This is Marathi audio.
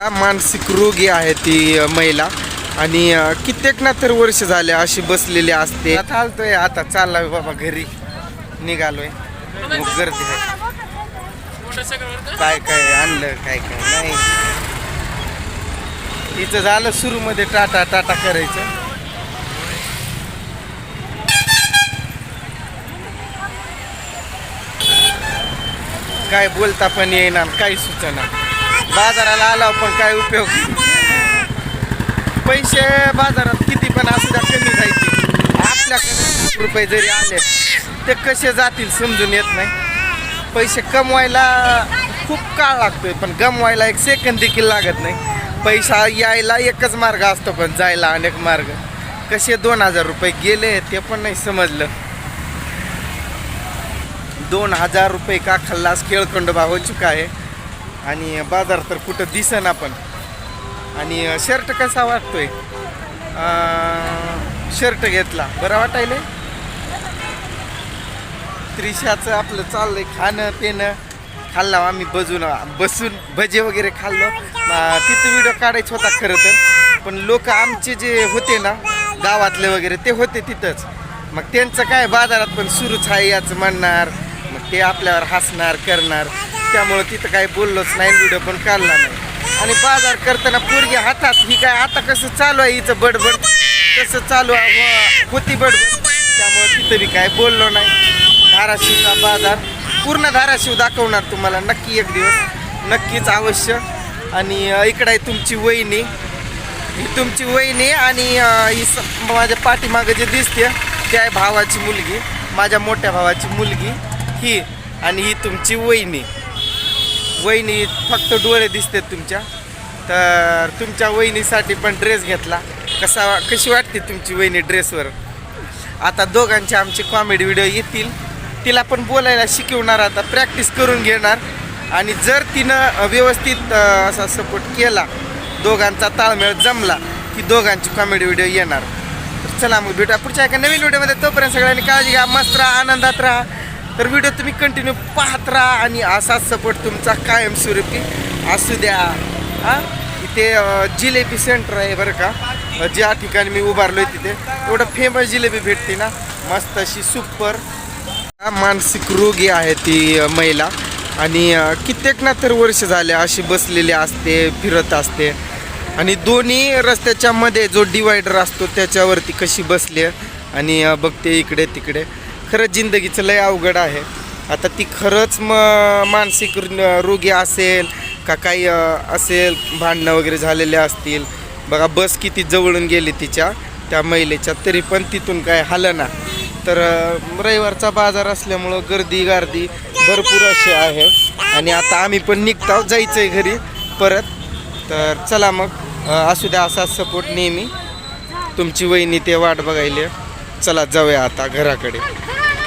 मानसिक रोगी आहे ती महिला. आणि कित्येक ना तर वर्ष झाले अशी बसलेली असते. आता आलतोय आता चाललाय बाबा घरी. निघालोय. मग गर्दी आहे. काय काय आणलं काय काय नाही. तिचं झालं सुरू मध्ये टाटा टाटा करायचं. काय बोलता पण येणार काही सुचना. बाजाराला आला पण काय उपयोग? पैसे बाजारात किती पण असू द्या कमी जायचे. आपल्याकडे रुपये जरी आले ते कसे जातील समजून येत नाही. पैसे कमवायला खूप काळ लागतोय पण गमवायला एक सेकंद देखील लागत नाही. पैसा यायला एकच मार्ग असतो पण जायला अनेक मार्ग. कसे दोन हजार रुपये गेले ते पण नाही समजलं. दोन हजार रुपये का खल्लास खेळखंडोबा हो चुका आहे आणि बाजार तर कुठं दिसन आपण आणि शर्ट कसा वाटतोय? शर्ट घेतला. बरं वाटायले त्रिशाचं आपलं चाललंय खाणं पिणं. खाल्ला आम्ही बजून बसून भजे वगैरे खाल्लो. तिथं व्हिडिओ काढायचा होता खरं तर. पण लोक आमचे जे होते ना गावातले वगैरे ते होते तिथंच. मग त्यांचं काय बाजारात पण सुरूच आहे याचं म्हणणार. मग ते आपल्यावर हसणार करणार. त्यामुळं तिथं काही बोललोच नाही व्हिडिओ पण काढला नाही. आणि बाजार करताना पोरगी हातात ही काय आता कसं चालू आहे हिचं बडबड? कसं चालू आहे होती बडबड? त्यामुळं तिथं मी काय बोललो नाही. धाराशिवचा बाजार पूर्ण धाराशिव दाखवणार तुम्हाला नक्की एक दिवस. नक्कीच अवश्य. आणि इकडं आहे तुमची वहिनी. ही तुमची वहिनी आणि ही स- माझ्या पाठीमागं जे दिसते ती आहे भावाची मुलगी माझ्या मोठ्या भावाची मुलगी ही आणि ही तुमची वहिनी. वहिनी फक्त डोळे दिसतात तुमच्या. तर तुमच्या वहिनीसाठी पण ड्रेस घेतला. कसा कशी वाटते तुमची वहिनी ड्रेसवर आता दोघांचे आमचे कॉमेडी व्हिडिओ येतील. तिला पण बोलायला शिकवणार आता प्रॅक्टिस करून घेणार. आणि जर तिनं व्यवस्थित असा सपोर्ट केला दोघांचा ताळमेळ जमला की दोघांची कॉमेडी व्हिडिओ येणार. तर चला मग भेटूया पुढच्या एका नवीन व्हिडिओमध्ये तोपर्यंत सगळ्यांनी काळजी घ्या मस्त राहा आनंदात राहा. तर व्हिडिओ तुम्ही कंटिन्यू पाहत राहा आणि असाच सपोर्ट तुमचा कायमस्वरूपी असू द्या. हां? इथे जिलेबी सेंटर आहे बरं का. ज्या ठिकाणी मी उभारलो आहे तिथे. एवढं फेमस जिलेबी भेटते ना. मस्त अशी सुपर मानसिक रोगी आहे ती महिला. आणि कित्येक ना तर वर्ष झाले अशी बसलेली असते फिरत असते. आणि दोन्ही रस्त्याच्या मध्ये जो डिवायडर असतो त्याच्यावरती कशी बसली आहे. आणि बघते इकडे तिकडे. खरंच जिंदगीचं लय अवघड आहे. आता ती खरंच म मानसिक रोगी असेल का काही असेल भांडणं वगैरे झालेले असतील. बघा बस किती जवळून गेली तिच्या त्या महिलेच्या तरी पण तिथून काय हालं ना. तर रविवारचा बाजार असल्यामुळं गर्दी गार्दी भरपूर अशी आहे. आणि आता आम्ही पण निघतो जायचं आहे घरी परत. तर चला मग असू द्या असा सपोर्ट नेहमी. तुमची वहिनी ते वाट बघायली. चला जाऊया आता घराकडे.